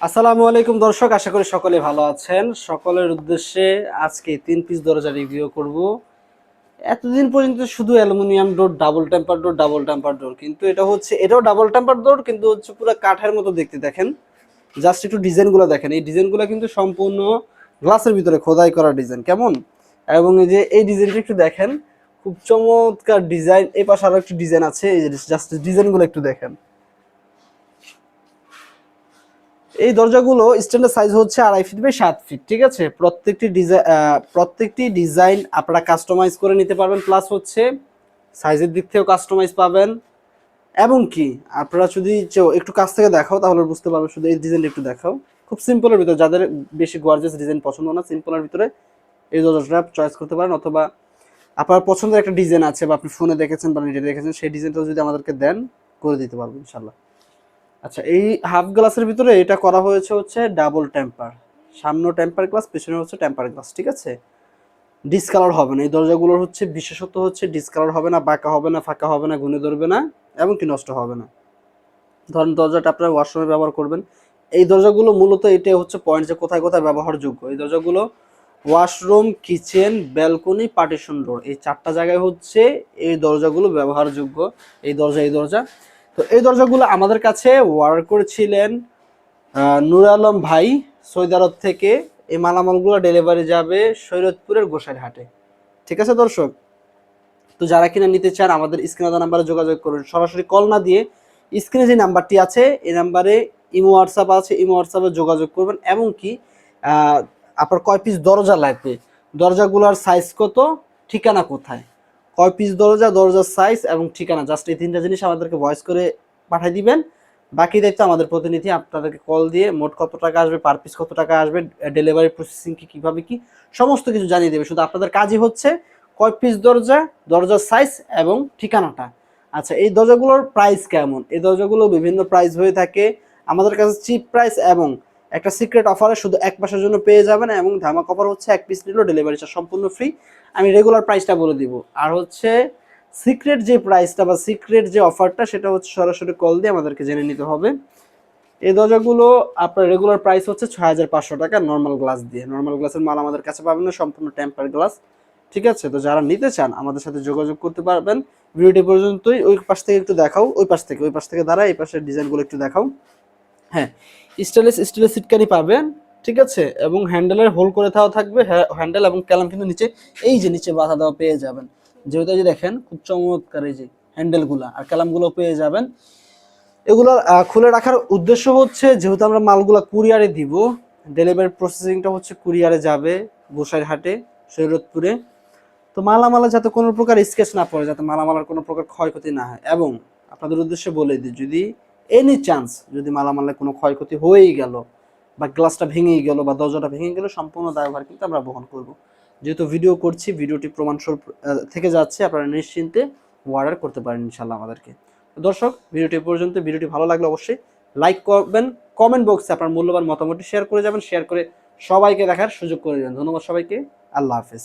আসসালামু আলাইকুম দর্শক, আশা করি সকলে ভালো আছেন। সকলের উদ্দেশ্যে আজকে তিন পিস দরজা রিভিউ করব। এতদিন পর্যন্ত শুধু aluminium door double temper door double temper door কিন্তু এটা হচ্ছে, এটাও ডাবল টেম্পার ডোর কিন্তু হচ্ছে পুরো কাঠের মতো দেখতে দেখেন। জাস্ট একটু ডিজাইনগুলো দেখেন। এই ডিজাইনগুলো কিন্তু সম্পূর্ণ গ্লাসের ভিতরে খোদাই করা ডিজাইন কেমন? এবং এই যে, এই ডিজাইনটা একটু দেখেন। খুব চমৎকার ডিজাইন এই পাশে আরও একটু ডিজাইন আছে। এই জাস্ট ডিজাইনগুলো একটু দেখেন। এই দরজাগুলো স্ট্যান্ডার্ড সাইজ হচ্ছে আড়াই ফিট বাই সাত ফিট ঠিক আছে? প্রত্যেকটি ডিজাইন প্রত্যেকটি ডিজাইন আপনারা কাস্টমাইজ করে নিতে পারবেন প্লাস হচ্ছে সাইজের দিক থেকেও কাস্টমাইজ পাবেন। এবং কি, আপনারা যদি একটু কাছ থেকে দেখাও, তাহলে বুঝতে পারবেন শুধু এই ডিজাইনটা একটু দেখাও। খুব সিম্পলের ভিতরে, যাদের বেশি গর্জিয়াস ডিজাইন পছন্দ না সিম্পলের ভিতরে এই দরজাটা চয়েস করতে পারেন। অথবা আপনার পছন্দের একটা ডিজাইন আছে, বা আপনি ফোনে দেখেছেন বা নিজে দেখেছেন, সেই ডিজাইনটা যদি আমাদেরকে দেন, করে দিতে পারব ইনশাল্লাহ আচ্ছা এই হাফ গ্লাসের ভিতরে এটা করা হয়েছে হচ্ছে ডাবল টেম্পার সামনে টেম্পার গ্লাস পেছনে হচ্ছে টেম্পার গ্লাস ঠিক আছে? ডিসকালার হবে না। এই দরজাগুলোর হচ্ছে বিশেষত হচ্ছে ডিসকালার হবে না, বাঁকা হবে না, ফাঁকা হবে না গুনে ধরবে না এবং কি নষ্ট হবে না। ধরেন দরজাটা আপনারা ওয়াশরুমে ব্যবহার করবেন। এই দরজাগুলো মূলত এটা হচ্ছে পয়েন্ট যে কোথায় কোথায় ব্যবহারযোগ্য। এই দরজাগুলো washroom kitchen balcony partition door এই চারটা জায়গায় হচ্ছে এই দরজাগুলো ব্যবহারযোগ্য। এই দরজা এই দরজা। তো এই দরজাগুলো আমাদের কাছে অর্ডার করেছিলেন নূর আলম ভাই সৌদি আরব থেকে। এই মালামালগুলো ডেলিভারি যাবে সৈরতপুরের গোসাইর হাটে ঠিক আছে দর্শক? তো যারা কিনা নিতে চান, আমাদের স্ক্রিনে নাম্বারে যোগাযোগ করুন। সরাসরি কল না দিয়ে স্ক্রিনে যে নাম্বারটি আছে, এই নাম্বারে ইমো হোয়াটসঅ্যাপ আছে, ইমো হোয়াটসঅ্যাপে যোগাযোগ করবেন। এমনকি আপনার কয় পিস দরজা লাগবে? দরজাগুলোর সাইজ কত? ঠিকানা কোথায়? কয় পিস দরজা? দরজার সাইজ এবং ঠিকানা। জাস্ট এই তিনটা জিনিস আমাদেরকে ভয়েস করে পাঠিয়ে দিবেন। বাকি দায়িত্ব আমাদের প্রতিনিধি, আপনাদেরকে কল দিয়ে মোট কত টাকা আসবে পার পিস কত টাকা আসবে ডেলিভারি প্রসেসিং কি, কীভাবে কি, সমস্ত কিছু জানিয়ে দেবে। শুধু আপনাদের কাজই হচ্ছে কয় পিস দরজা, দরজার সাইজ এবং ঠিকানাটা। আচ্ছা এই দরজাগুলোর প্রাইস কেমন? এই দরজাগুলো বিভিন্ন প্রাইস হয়ে থাকে। আমাদের কাছে চিপ প্রাইস এবং একটা সিক্রেট অফারে শুধু এক মাসের জন্য পেয়ে যাবেন এবং ধামা অফার হচ্ছে এক পিস নিলেও ডেলিভারি চার্জ সম্পূর্ণ ফ্রি আমি রেগুলার প্রাইসটা বলে দিব। আর হচ্ছে সিক্রেট যে প্রাইসটা বা সিক্রেট যে অফারটা সেটা হচ্ছে সরাসরি কল দিয়ে আমাদেরকে জেনে নিতে হবে। এই দরজাগুলো আপনার রেগুলার প্রাইস হচ্ছে ছয় হাজার পাঁচশো টাকা নর্মাল গ্লাস দিয়ে। নর্মাল গ্লাসের মাল আমাদের কাছে পাবেন না, সম্পূর্ণ টেম্পার গ্লাস ঠিক আছে? তো যারা নিতে চান, আমাদের সাথে যোগাযোগ করতে পারবেন। ভিডিওটি পর্যন্তই। ওই পাশ থেকে একটু দেখাও, ওই পাশ থেকে, ওই পাশ থেকে দাঁড়া এই পাশের ডিজাইনগুলো একটু দেখাও। হ্যাঁ স্টেনলেস স্টিলের সিটকারি পাবেন, ঠিক আছে? এবং হ্যান্ডেলের হোল করে দেওয়া থাকবে হ্যান্ডেল এবং ক্যালাম কিন্তু নিচে, এই যে নিচে বাধা দেওয়া পেয়ে যাবেন। যেহেতু যে দেখেন, খুব চমৎকার এই যে হ্যান্ডেলগুলো আর ক্যালামগুলো পেয়ে যাবেন। এগুলো খুলে রাখার উদ্দেশ্য হচ্ছে, যেহেতু আমরা মালগুলা কুরিয়ারে দিব ডেলিভারি প্রসেসিংটা হচ্ছে কুরিয়ারে যাবে গোসাইর হাটে সৈরতপুরে। তো মালামালা যাতে কোনো প্রকার স্কেচ না পড়ে, যাতে মালামালার কোনো প্রকার ক্ষয়ক্ষতি না হয়। এবং আপনাদের উদ্দেশ্যে বলে দিই, যদি এনি চান্স যদি মালামালের কোনো ক্ষয়ক্ষতি হয়েই গেল বা গ্লাসটা ভেঙেই গেল বা দরজাটা ভেঙে গেল, সম্পূর্ণ দায়ভার কিন্তু আমরা বহন করব। যেহেতু ভিডিও করছি ভিডিওটি প্রমাণস্বরূপ থেকে যাচ্ছে, আপনারা নিশ্চিন্তে অর্ডার করতে পারেন ইনশাল্লাহ আমাদেরকে। দর্শক ভিডিওটি পর্যন্ত ভিডিওটি ভালো লাগলে অবশ্যই লাইক করবেন কমেন্ট বক্সে আপনার মূল্যবান মতামতটি শেয়ার করে যাবেন শেয়ার করে সবাইকে দেখার সুযোগ করে দেবেন। ধন্যবাদ সবাইকে, আল্লাহ হাফেজ।